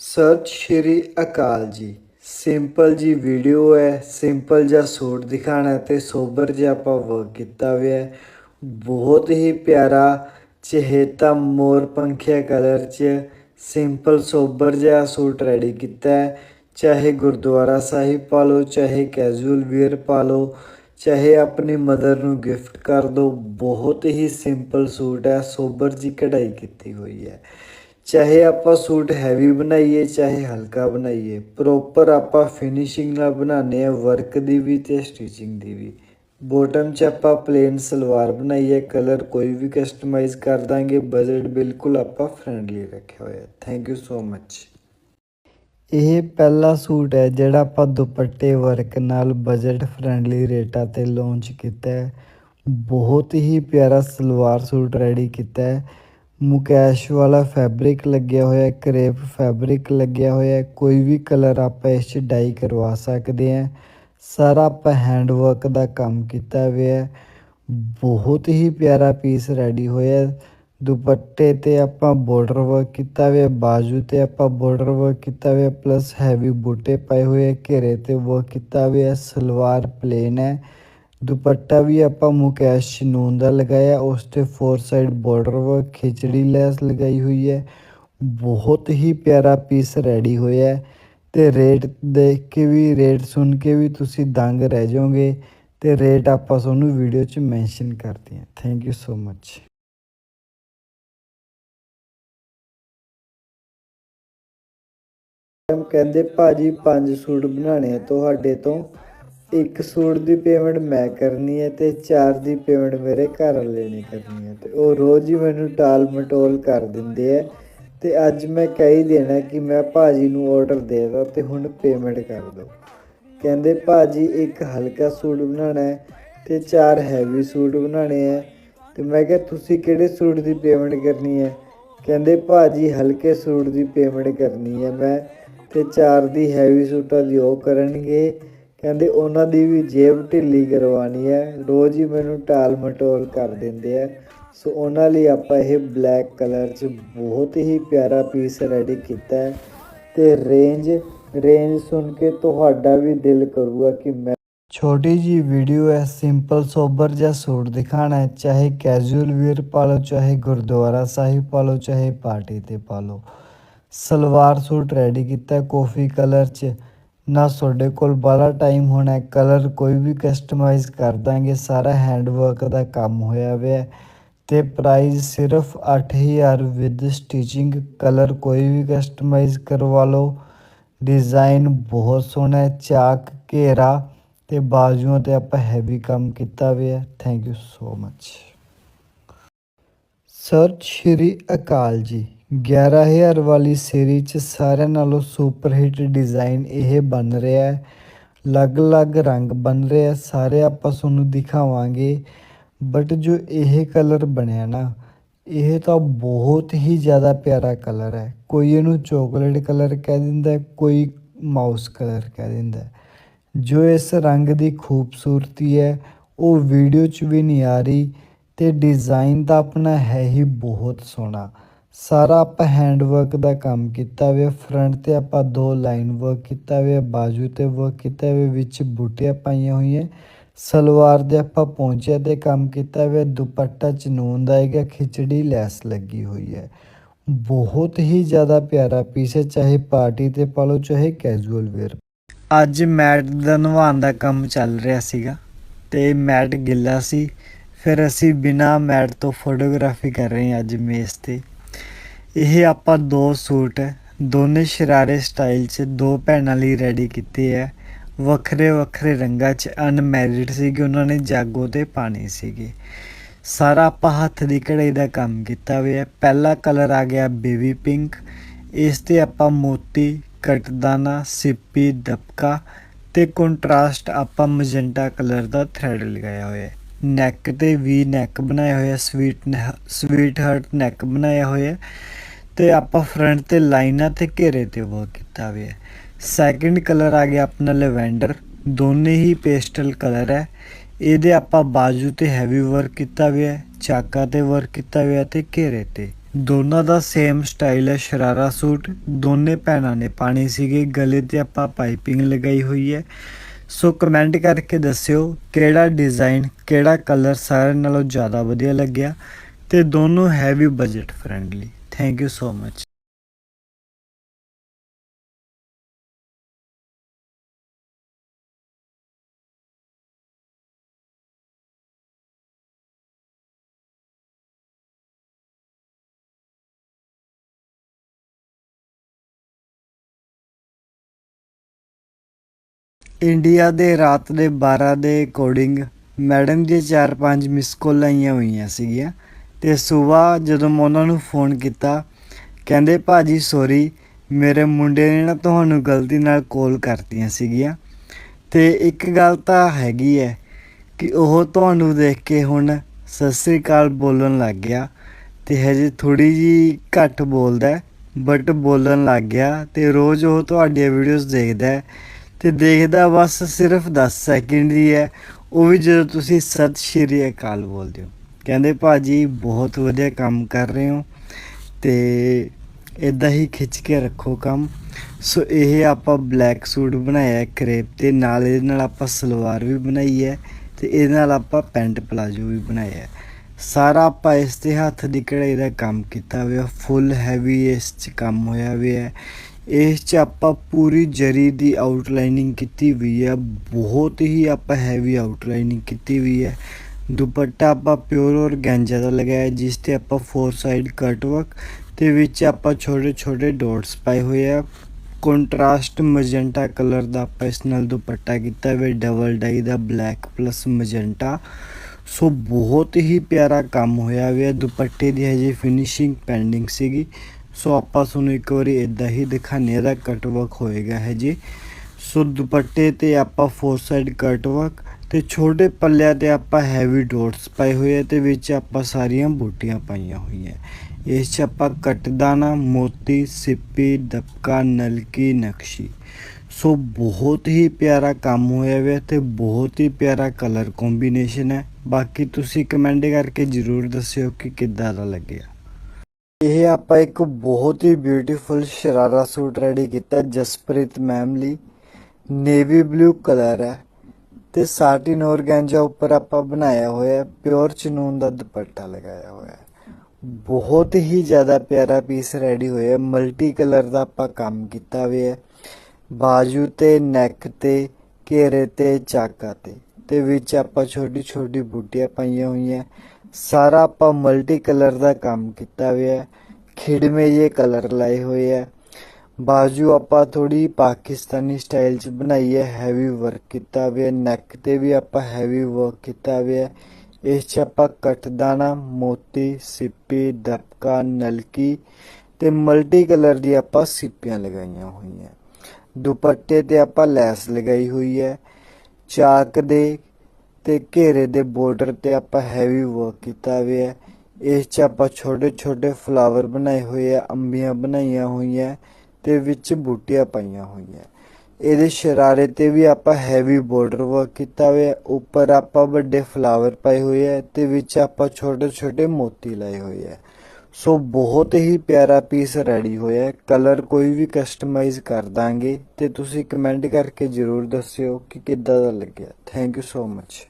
ਸਤਿ ਸ਼੍ਰੀ ਅਕਾਲ ਜੀ। ਸਿੰਪਲ ਜੀ ਵੀਡੀਓ ਹੈ, ਸਿੰਪਲ ਜਿਹਾ ਸੂਟ ਦਿਖਾਣਾ ਹੈ ਤੇ ਸੋਬਰ ਜਿਹਾ ਆਪਾਂ ਵਰਕ ਕੀਤਾ ਹੋਇਆ ਹੈ। ਬਹੁਤ ਹੀ ਪਿਆਰਾ ਚਹੇਤਾ ਮੋਰ ਪੰਖੀਆ ਕਲਰ 'ਚ ਸਿੰਪਲ ਸੋਬਰ ਜਿਹਾ ਸੂਟ ਰੈਡੀ ਕੀਤਾ ਹੈ। ਚਾਹੇ ਗੁਰਦੁਆਰਾ ਸਾਹਿਬ ਪਾ ਲਓ ਚਾਹੇ ਕੈਜੂਅਲ ਵੀਅਰ ਪਾ ਲਓ ਚਾਹੇ ਆਪਣੀ ਮਦਰ ਨੂੰ ਗਿਫਟ ਕਰ ਦਿਓ ਬਹੁਤ ਹੀ ਸਿੰਪਲ ਸੂਟ ਹੈ, ਸੋਬਰ ਜੀ ਕਢਾਈ ਕੀਤੀ ਹੋਈ ਹੈ। ਚਾਹੇ ਆਪਾਂ ਸੂਟ ਹੈਵੀ ਬਣਾਈਏ, ਚਾਹੇ ਹਲਕਾ ਬਣਾਈਏ ਪ੍ਰੋਪਰ ਆਪਾਂ ਫਿਨਿਸ਼ਿੰਗ ਨਾਲ ਬਣਾਉਂਦੇ ਆ ਵਰਕ ਦੀ ਵੀ ਤੇ ਸਟਿਚਿੰਗ ਦੀ ਵੀ। ਬੋਟਮ 'ਚ ਆਪਾਂ ਪਲੇਨ ਸਲਵਾਰ ਬਣਾਈਏ ਕਲਰ ਕੋਈ ਵੀ ਕਸਟਮਾਈਜ਼ ਕਰ ਦਾਂਗੇ ਬਜਟ ਬਿਲਕੁਲ ਆਪਾਂ ਫ੍ਰੈਂਡਲੀ ਰੱਖਿਆ ਹੋਇਆ ਥੈਂਕ ਯੂ ਸੋ ਮੱਚ ਇਹ ਪਹਿਲਾ ਸੂਟ ਹੈ ਜਿਹੜਾ ਆਪਾਂ ਦੁਪੱਟੇ ਵਰਕ ਨਾਲ ਬਜਟ ਫ੍ਰੈਂਡਲੀ ਰੇਟਾਂ ਤੇ ਲਾਂਚ ਕੀਤਾ ਹੈ। ਬਹੁਤ ਹੀ ਪਿਆਰਾ ਸਲਵਾਰ ਸੂਟ ਰੈਡੀ ਕੀਤਾ ਹੈ। ਮੁਕੈਸ਼ ਵਾਲਾ ਫੈਬਰਿਕ ਲੱਗਿਆ ਹੋਇਆ ਕਰੇਪ ਫੈਬਰਿਕ ਲੱਗਿਆ ਹੋਇਆ ਕੋਈ ਵੀ ਕਲਰ ਆਪਾਂ ਇਸ 'ਚ ਡਾਈ ਕਰਵਾ ਸਕਦੇ ਹਾਂ। ਸਾਰਾ ਆਪਾਂ ਹੈਂਡ ਵਰਕ ਦਾ ਕੰਮ ਕੀਤਾ ਹੋਇਆ ਬਹੁਤ ਹੀ ਪਿਆਰਾ ਪੀਸ ਰੈਡੀ ਹੋਇਆ ਦੁਪੱਟੇ ਤੇ ਆਪਾਂ ਬਾਰਡਰ ਵਰਕ ਕੀਤਾ ਹੋਇਆ ਬਾਜੂ ਤੇ ਆਪਾਂ ਬਾਰਡਰ ਵਰਕ ਕੀਤਾ ਹੋਇਆ ਪਲੱਸ ਹੈਵੀ ਬੂਟੇ ਪਾਏ ਹੋਏ ਘੇਰੇ ਤੇ ਵਰਕ ਕੀਤਾ ਹੋਇਆ ਸਲਵਾਰ ਪਲੇਨ ਹੈ। ਦੁਪੱਟਾ ਵੀ ਆਪਾਂ ਮੁਕੈਸ਼ ਨੂਨ ਦਾ ਲਗਾਇਆ, ਉਸ ਤੇ ਫੋਰ ਸਾਈਡ ਬਾਰਡਰ ਵਰਕ ਖਿਚੜੀ ਲੈਸ ਲਗਾਈ ਹੋਈ ਹੈ। ਬਹੁਤ ਹੀ ਪਿਆਰਾ ਪੀਸ ਰੈਡੀ ਹੋਇਆ ਹੈ ਤੇ ਰੇਟ ਦੇਖ ਕੇ ਵੀ ਰੇਟ ਸੁਣ ਕੇ ਵੀ ਤੁਸੀਂ ਦੰਗ ਰਹਿ ਜਾਓਗੇ ਤੇ ਰੇਟ ਆਪਾਂ ਤੁਹਾਨੂੰ ਵੀਡੀਓ 'ਚ ਮੈਂਸ਼ਨ ਕਰਦੇ ਹਾਂ। Thank you so much ma'am ਕਹਿੰਦੇ, ਭਾਜੀ, ਪੰਜ ਸੂਟ ਬਣਾਣੇ ਆ ਤੁਹਾਡੇ ਤੋਂ। ਇੱਕ ਸੂਟ ਦੀ ਪੇਮੈਂਟ ਮੈਂ ਕਰਨੀ ਹੈ ਤੇ ਚਾਰ ਦੀ ਪੇਮੈਂਟ ਮੇਰੇ ਘਰ ਵਾਲੇ ਨੇ ਕਰਨੀ ਹੈ ਤੇ ਉਹ ਰੋਜ਼ ਹੀ ਮੈਨੂੰ ਟਾਲ ਮਟੋਲ ਕਰ ਦਿੰਦੇ ਆ ਤੇ ਅੱਜ ਮੈਂ ਕਹਿ ਹੀ ਦੇਣਾ ਕਿ ਮੈਂ ਭਾਜੀ ਨੂੰ ਆਰਡਰ ਦੇਦਾ ਤੇ ਹੁਣ ਪੇਮੈਂਟ ਕਰ ਦਿਓ। ਕਹਿੰਦੇ ਭਾਜੀ ਇੱਕ ਹਲਕਾ ਸੂਟ ਬਣਾਉਣਾ ਹੈ ਤੇ ਚਾਰ ਹੈਵੀ ਸੂਟ ਬਣਾਉਣੇ ਆ ਤੇ ਮੈਂ ਕਿਹਾ ਤੁਸੀਂ ਕਿਹੜੇ ਸੂਟ ਦੀ ਪੇਮੈਂਟ ਕਰਨੀ ਹੈ? ਕਹਿੰਦੇ ਭਾਜੀ ਹਲਕੇ ਸੂਟ ਦੀ ਪੇਮੈਂਟ ਕਰਨੀ ਹੈ ਮੈਂ ਤੇ ਚਾਰ ਦੀ ਹੈਵੀ ਸੂਟਾਂ ਦੀ ਉਹ ਕਰਨਗੇ ਕਹਿੰਦੇ ਉਹਨਾਂ ਦੀ ਵੀ ਜੇਬ ਢਿੱਲੀ ਕਰਵਾਣੀ ਹੈ। ਰੋਜ਼ ਹੀ ਮੈਨੂੰ ਟਾਲ ਮਟੋਲ ਕਰ ਦਿੰਦੇ ਆ। ਸੋ ਉਹਨਾਂ ਲਈ ਆਪਾਂ ਇਹ ਬਲੈਕ ਕਲਰ 'ਚ ਬਹੁਤ ਹੀ ਪਿਆਰਾ ਪੀਸ ਰੈਡੀ ਕੀਤਾ ਹੈ। ਤੇ ਰੇਂਜ ਰੇਂਜ ਸੁਣ ਕੇ ਤੁਹਾਡਾ ਵੀ ਦਿਲ ਕਰੂਗਾ ਕਿ ਮੈਂ ਛੋਟੀ ਜੀ ਵੀਡੀਓ ਹੈ, ਸਿੰਪਲ, ਸੋਬਰ ਜਿਹਾ ਸੂਟ ਦਿਖਾਣਾ ਹੈ। ਚਾਹੇ ਕੈਜੂਅਲ ਵੀਅਰ ਪਾ ਲਓ, ਚਾਹੇ ਗੁਰਦੁਆਰਾ ਸਾਹਿਬ ਪਾ ਲਓ, ਚਾਹੇ ਪਾਰਟੀ ਤੇ ਪਾ ਲਓ। ਸਲਵਾਰ ਸੂਟ ਰੈਡੀ ਕੀਤਾ ਕਾਫੀ ਕਲਰ 'ਚ। ਨਾ ਤੁਹਾਡੇ ਕੋਲ ਬਾਲਾ ਟਾਈਮ ਹੋਣਾ ਕਲਰ ਕੋਈ ਵੀ ਕਸਟਮਾਈਜ਼ ਕਰ ਦਾਂਗੇ। ਸਾਰਾ ਹੈਂਡ ਵਰਕ ਦਾ ਕੰਮ ਹੋਇਆ ਹੋਇਆ ਹੈ। ਤੇ ਪ੍ਰਾਈਸ ਸਿਰਫ 8000 ਵਿਦ ਸਟਿਚਿੰਗ ਕਲਰ ਕੋਈ ਵੀ ਕਸਟਮਾਈਜ਼ ਕਰਵਾ ਲਓ। ਡਿਜ਼ਾਈਨ ਬਹੁਤ ਸੋਹਣਾ ਹੈ। ਚਾਕ, ਘੇਰਾ ਤੇ ਬਾਜੂਆਂ ਤੇ ਆਪਾਂ ਹੈਵੀ ਕੰਮ ਕੀਤਾ ਹੋਇਆ ਹੈ। Thank you so much sir ਸ਼੍ਰੀ ਅਕਾਲ ਜੀ। 11000 ਵਾਲੀ ਸੀਰੀ ਚ ਸਾਰਿਆਂ ਨਾਲੋਂ ਸੁਪਰ ਹਿੱਟ ਡਿਜ਼ਾਈਨ ਇਹ ਬਣ ਰਿਹਾ ਹੈ। ਅਲੱਗ-ਅਲੱਗ ਰੰਗ ਬਣ ਰਿਹਾ ਸਾਰੇ ਆਪਾਂ ਤੁਹਾਨੂੰ ਦਿਖਾਵਾਂਗੇ। ਬਟ ਜੋ ਇਹ ਕਲਰ ਬਣਿਆ ਨਾ, ਇਹ ਤਾਂ ਬਹੁਤ ਹੀ ਜ਼ਿਆਦਾ ਪਿਆਰਾ ਕਲਰ ਹੈ। ਕੋਈ ਇਹਨੂੰ ਚਾਕਲੇਟ ਕਲਰ ਕਹਿ ਦਿੰਦਾ ਕੋਈ ਮਾਊਸ ਕਲਰ ਕਹਿ ਦਿੰਦਾ ਜੋ ਇਸ ਰੰਗ ਦੀ ਖੂਬਸੂਰਤੀ ਹੈ, ਉਹ ਵੀਡੀਓ 'ਚ ਵੀ ਨਹੀਂ ਆ ਰਹੀ ਤੇ ਡਿਜ਼ਾਈਨ ਤਾਂ ਆਪਣਾ ਹੈ ਹੀ ਬਹੁਤ ਸੋਹਣਾ। ਸਾਰਾ ਆਪਾਂ ਹੈਂਡ ਵਰਕ ਦਾ ਕੰਮ ਕੀਤਾ ਹੋਇਆ ਫਰੰਟ ਤੇ ਆਪਾਂ ਦੋ ਲਾਈਨ ਵਰਕ ਕੀਤਾ ਹੋਇਆ ਬਾਜੂ ਤੇ ਵਰਕ ਕੀਤਾ ਹੋਇਆ ਵਿੱਚ ਬੂਟੀਆਂ ਪਾਈਆਂ ਹੋਈਆਂ। ਸਲਵਾਰ ਦੇ ਆਪਾਂ ਪੌਂਚਿਆਂ ਤੇ ਕੰਮ ਕੀਤਾ ਹੋਇਆ ਦੁਪੱਟਾ ਚਨੂਨ ਦਾ ਹੈਗਾ, ਖਿਚੜੀ, ਲੈਸ ਲੱਗੀ ਹੋਈ ਹੈ। ਬਹੁਤ ਹੀ ਜ਼ਿਆਦਾ ਪਿਆਰਾ ਪੀਸ ਹੈ, ਚਾਹੇ ਪਾਰਟੀ ਤੇ ਪਾ ਲਓ, ਚਾਹੇ ਕੈਜੂਅਲ ਵੇਅਰ ਅੱਜ ਮੈਟ ਦਾ ਨਵਾਉਣ ਦਾ ਕੰਮ ਚੱਲ ਰਿਹਾ ਸੀਗਾ ਤੇ ਮੈਟ ਗਿੱਲਾ ਸੀ। ਫਿਰ ਅਸੀਂ ਬਿਨਾ ਮੈਟ ਤੋਂ ਫੋਟੋਗ੍ਰਾਫੀ ਕਰ ਰਹੇ ਹਾਂ ਅੱਜ ਮੇਜ਼ ਤੇ। ਇਹ ਆਪਾਂ ਦੋ ਸੂਟ, ਦੋਨੇ ਸ਼ਰਾਰੇ ਸਟਾਈਲ 'ਚ, ਦੋ ਭੈਣਾਂ ਲਈ ਰੈਡੀ ਕੀਤੇ ਹੈ ਵੱਖਰੇ ਵੱਖਰੇ ਰੰਗਾਂ 'ਚ ਅਨਮੈਰਿਡ ਸੀਗੇ, ਉਹਨਾਂ ਨੇ ਜਾਗੋ ਤੇ ਪਾਣੀ ਸੀਗੇ। ਸਾਰਾ ਆਪਾਂ ਹੱਥ ਦੀ ਕਢਾਈ ਦਾ ਕੰਮ ਕੀਤਾ ਹੋਇਆ। ਪਹਿਲਾ ਕਲਰ ਆ ਗਿਆ ਬੇਬੀ ਪਿੰਕ ਇਸ ਤੇ ਆਪਾਂ ਮੋਤੀ, ਕਟਦਾਨਾ, ਸਿੱਪੀ, ਦਬਕਾ ਤੇ ਕੰਟਰਾਸਟ ਆਪਾਂ ਮਜੈਂਟਾ ਕਲਰ ਦਾ ਥ੍ਰੈਡ ਲਗਾਇਆ ਹੋਇਆ। ਹੈ ਨੈਕ ਤੇ ਵੀ ਨੈਕ ਬਣਾਇਆ ਹੋਇਆ ਸਵੀਟ ਸਵੀਟ ਹਾਰਟ ਨੈਕ ਬਣਾਇਆ ਹੋਇਆ। ਤੇ ਆਪਾਂ ਫਰੰਟ ਤੇ ਲਾਈਨਾਂ ਤੇ ਘੇਰੇ ਤੇ ਵਰਕ ਕੀਤਾ ਹੋਇਆ ਹੈ। ਸੈਕਿੰਡ ਕਲਰ ਆ ਗਿਆ ਆਪਣਾ ਲੈਵੈਂਡਰ ਦੋਨੇ ਹੀ ਪੇਸਟਲ ਕਲਰ ਹੈ। ਇਹਦੇ ਆਪਾਂ ਬਾਜੂ ਤੇ ਹੈਵੀ ਵਰਕ ਕੀਤਾ ਹੋਇਆ ਹੈ, ਚਾਕਾ ਤੇ ਵਰਕ ਕੀਤਾ ਹੋਇਆ ਤੇ ਘੇਰੇ ਤੇ। ਦੋਨਾਂ ਦਾ ਸੇਮ ਸਟਾਈਲ ਹੈ, ਸ਼ਰਾਰਾ ਸੂਟ। ਦੋਨੇ ਭੈਣਾਂ ਨੇ ਪਾਣੀ ਸੀਗੇ, ਗਲੇ ਤੇ ਆਪਾਂ ਪਾਈਪਿੰਗ ਲਗਾਈ ਹੋਈ ਹੈ। ਸੋ ਕਮੈਂਟ ਕਰਕੇ ਦੱਸਿਓ ਕਿਹੜਾ ਡਿਜ਼ਾਈਨ ਕਿਹੜਾ ਕਲਰ ਸਾਰਿਆਂ ਨਾਲੋਂ ਜ਼ਿਆਦਾ ਵਧੀਆ ਲੱਗਿਆ। ਤੇ ਦੋਨੋਂ heavy budget friendly thank you so much India ਦੇ ਰਾਤ ਦੇ 12 ਦੇ ਅਕੋਰਡਿੰਗ ਮੈਡਮ ਜੀ ਚਾਰ ਪੰਜ ਮਿਸ ਕਾਲ ਆਈਆਂ ਹੋਈਆਂ ਸੀਗੀਆਂ। ਤੇ ਸਵੇਰ ਜਦੋਂ ਮੈਂ ਉਹਨਾਂ ਨੂੰ ਫੋਨ ਕੀਤਾ, ਕਹਿੰਦੇ, ਭਾਜੀ ਸੌਰੀ ਮੇਰੇ ਮੁੰਡੇ ਨੇ ਨਾ ਤੁਹਾਨੂੰ ਗਲਤੀ ਨਾਲ ਕਾਲ ਕਰਤੀਆਂ ਸੀਗੀਆਂ। ਤੇ ਇੱਕ ਗੱਲ ਤਾਂ ਹੈਗੀ ਹੈ ਕਿ ਉਹ ਤੁਹਾਨੂੰ ਦੇਖ ਕੇ ਹੁਣ ਸਤਿ ਸ੍ਰੀ ਅਕਾਲ ਬੋਲਣ ਲੱਗ ਗਿਆ ਤੇ ਹਜੇ ਥੋੜੀ ਜੀ ਘੱਟ ਬੋਲਦਾ ਬਟ ਬੋਲਣ ਲੱਗ ਗਿਆ ਤੇ ਰੋਜ਼ ਉਹ ਤੁਹਾਡੀਆਂ ਵੀਡੀਓਜ਼ ਦੇਖਦਾ ਹੈ ਤੇ ਦੇਖਦਾ ਬਸ ਸਿਰਫ 10 ਸੈਕਿੰਡ ਦੀ ਹੈ ਉਹ ਵੀ ਜਦੋਂ ਤੁਸੀਂ ਸਤਿ ਸ਼੍ਰੀ ਅਕਾਲ ਬੋਲਦੇ ਹੋ। ਕਹਿੰਦੇ, ਭਾਜੀ, ਬਹੁਤ ਵਧੀਆ ਕੰਮ ਕਰ ਰਹੇ ਹੋ ਤੇ ਇਦਾਂ ਹੀ ਖਿੱਚ ਕੇ ਰੱਖੋ ਕੰਮ। ਸੋ ਇਹ ਆਪਾਂ ਬਲੈਕ ਸੂਟ ਬਣਾਇਆ ਕਰੇਪ ਤੇ, ਨਾਲ ਇਹਦੇ ਨਾਲ ਆਪਾਂ ਸਲਵਾਰ ਵੀ ਬਣਾਈ ਹੈ ਤੇ ਇਹਦੇ ਨਾਲ ਆਪਾਂ ਪੈਂਟ ਪਲਾਜੋ ਵੀ ਬਣਾਇਆ ਸਾਰਾ ਆਪਾਂ ਇਸ ਤੇ ਹੱਥ ਦੀ ਕਢਾਈ ਦਾ ਕੰਮ ਕੀਤਾ ਹੋਇਆ, ਫੁੱਲ ਹੈਵੀ ਇਸ ਚ ਕੰਮ ਹੋਇਆ ਹੋਇਆ ਹੈ। ਇਸ ਚ ਆਪਾਂ ਪੂਰੀ ਜਰੀ ਦੀ ਆਊਟਲਾਈਨਿੰਗ ਕੀਤੀ ਹੋਈ ਹੈ, ਬਹੁਤ ਹੀ ਆਪਾਂ ਹੈਵੀ ਆਊਟਲਾਈਨਿੰਗ ਕੀਤੀ ਹੋਈ ਹੈ। ਦੁਪੱਟਾ ਆਪਾਂ ਪਿਓਰ ਔਰਗੈਂਜਾ ਦਾ ਲਗਾਇਆ, ਜਿਸ ਤੇ ਆਪਾਂ ਫੋਰ ਸਾਈਡ ਕਟ ਵਰਕ ਤੇ ਵਿੱਚ ਆਪਾਂ ਛੋਟੇ ਛੋਟੇ ਡਾਟਸ ਪਾਏ ਹੋਏ ਆ। ਕੰਟਰਾਸਟ ਮੈਜੈਂਟਾ ਕਲਰ ਦਾ ਆਪਾਂ ਇਸ ਨਾਲ ਦੁਪੱਟਾ ਕੀਤਾ ਹੋਇਆ ਡਬਲ ਡਾਈ ਦਾ ਬਲੈਕ ਪਲੱਸ ਮੈਜੈਂਟਾ ਸੋ ਬਹੁਤ ਹੀ ਪਿਆਰਾ ਕੰਮ ਹੋਇਆ ਹੋਇਆ ਦੁਪੱਟੇ ਦੀ, ਹਜੇ ਫਿਨਿਸ਼ਿੰਗ ਪੈਂਡਿੰਗ ਸੀਗੀ। ਸੋ ਆਪਾਂ ਤੁਹਾਨੂੰ ਇੱਕ ਵਾਰੀ ਇਦਾਂ ਹੀ ਦਿਖਾਣੇ ਦਾ ਕਟ ਵਰਕ ਹੋਏਗਾ ਹੈ ਜੀ ਸੋ ਦੁਪੱਟੇ ਤੇ ਆਪਾਂ ਫੋਰ ਸਾਈਡ ਕਟ ਵਰਕ ਤੇ ਛੋਟੇ ਪੱਲਿਆਂ ਤੇ ਆਪਾਂ ਹੈਵੀ ਡੋਟਸ ਪਾਏ ਹੋਏ ਆ ਤੇ ਵਿੱਚ ਆਪਾਂ ਸਾਰੀਆਂ ਬੂਟੀਆਂ ਪਾਈਆਂ ਹੋਈਆਂ। ਇਸ 'ਚ ਆਪਾਂ ਕਟਦਾਨਾ ਮੋਤੀ, ਸਿੱਪੀ, ਦਬਕਾ, ਨਲਕੀ, ਨਕਸ਼ੀ। ਸੋ ਬਹੁਤ ਹੀ ਪਿਆਰਾ ਕੰਮ ਹੋਇਆ ਹੋਇਆ ਤੇ ਬਹੁਤ ਹੀ ਪਿਆਰਾ ਕਲਰ ਕੰਬੀਨੇਸ਼ਨ ਹੈ ਬਾਕੀ ਤੁਸੀਂ ਕਮੈਂਟ ਕਰਕੇ ਜਰੂਰ ਦੱਸਿਓ ਕਿ ਕਿੱਦਾਂ ਦਾ ਲੱਗਿਆ। ਇਹ ਆਪਾਂ ਇੱਕ ਬਹੁਤ ਹੀ ਬਿਊਟੀਫੁਲ ਸ਼ਰਾਰਾ ਸੂਟ ਰੈਡੀ ਕੀਤਾ ਜਸਪ੍ਰੀਤ ਮੈਮ ਲਈ। ਨੇਵੀ ਬਲੂ ਕਲਰ ਹੈ ਤੇ ਸਾਟਿਨ ਔਰਗੈਂਜਾ ਉੱਪਰ ਆਪਾਂ ਬਣਾਇਆ ਹੋਇਆ ਪਿਓਰ ਚਨੂਨ ਦਾ ਦੁਪੱਟਾ ਲਗਾਇਆ ਹੋਇਆ ਬਹੁਤ ਹੀ ਜ਼ਿਆਦਾ ਪਿਆਰਾ ਪੀਸ ਰੈਡੀ ਹੋਇਆ ਮਲਟੀ ਕਲਰ ਦਾ ਆਪਾਂ ਕੰਮ ਕੀਤਾ ਹੋਇਆ ਹੈ। ਬਾਜੂ ਤੇ ਨੈਕ ਤੇ, ਘੇਰੇ ਤੇ, ਚਾਕਾ ਤੇ ਤੇ ਵਿੱਚ ਆਪਾਂ ਛੋਟੀ ਛੋਟੀ ਬੂਟੀਆਂ ਪਾਈਆਂ ਹੋਈਆਂ ਸਾਰਾ ਆਪਾਂ ਮਲਟੀ ਕਲਰ ਦਾ ਕੰਮ ਕੀਤਾ ਹੋਇਆ ਹੈ। ਖਿੜਮੇ ਜੇ ਕਲਰ ਲਾਏ ਹੋਏ ਹੈ। ਬਾਜੂ ਆਪਾਂ ਥੋੜੀ ਪਾਕਿਸਤਾਨੀ ਸਟਾਈਲ ਚ ਬਣਾਈ ਹੈ ਹੈਵੀ ਵਰਕ ਕੀਤਾ ਹੋਇਆ ਨੈਕ ਤੇ ਵੀ ਆਪਾਂ ਹੈਵੀ ਵਰਕ ਕੀਤਾ ਹੋਇਆ। ਇਸ ਚ ਆਪਾਂ ਕਟਦਾਨਾ ਮੋਤੀ, ਸਿੱਪੀ, ਦਬਕਾ, ਨਲਕੀ ਤੇ ਮਲਟੀ ਕਲਰ ਦੀ ਆਪਾਂ ਸਿੱਪੀਆਂ ਲਗਾਈਆਂ ਹੋਈਆਂ। ਦੁਪੱਟੇ ਤੇ ਆਪਾਂ ਲੈਸ ਲਗਾਈ ਹੋਈ ਹੈ। ਚਾਕ ਦੇ ਤੇ ਘੇਰੇ ਦੇ ਬਾਰਡਰ ਤੇ ਆਪਾਂ ਹੈਵੀ ਵਰਕ ਕੀਤਾ ਹੋਇਆ ਹੈ। ਇਸ 'ਚ ਆਪਾਂ ਛੋਟੇ ਛੋਟੇ ਫਲਾਵਰ ਬਣਾਏ ਹੋਏ ਆ ਅੰਬੀਆਂ ਬਣਾਈਆਂ ਹੋਈਆਂ। ਤੇ ਵਿੱਚ ਬੂਟੀਆਂ ਪਾਈਆਂ ਹੋਈਆਂ। ਇਹਦੇ ਸ਼ਰਾਰੇ ਤੇ ਵੀ ਆਪਾਂ ਹੈਵੀ ਬਾਰਡਰ ਵਰਕ ਕੀਤਾ ਹੋਇਆ ਉੱਪਰ ਆਪਾਂ ਵੱਡੇ ਫਲਾਵਰ ਪਾਏ ਹੋਏ ਆ ਤੇ ਵਿੱਚ ਆਪਾਂ ਛੋਟੇ ਛੋਟੇ ਮੋਤੀ ਲਾਏ ਹੋਏ ਆ ਸੋ ਬਹੁਤ ਹੀ ਪਿਆਰਾ ਪੀਸ ਰੈਡੀ ਹੋਇਆ ਕਲਰ ਕੋਈ ਵੀ ਕਸਟਮਾਈਜ਼ ਕਰ ਦਾਂਗੇ। ਤੇ ਤੁਸੀਂ ਕਮੈਂਟ ਕਰਕੇ ਜਰੂਰ ਦੱਸਿਓ ਕਿ ਕਿੱਦਾਂ ਦਾ ਲੱਗਿਆ। Thank you so much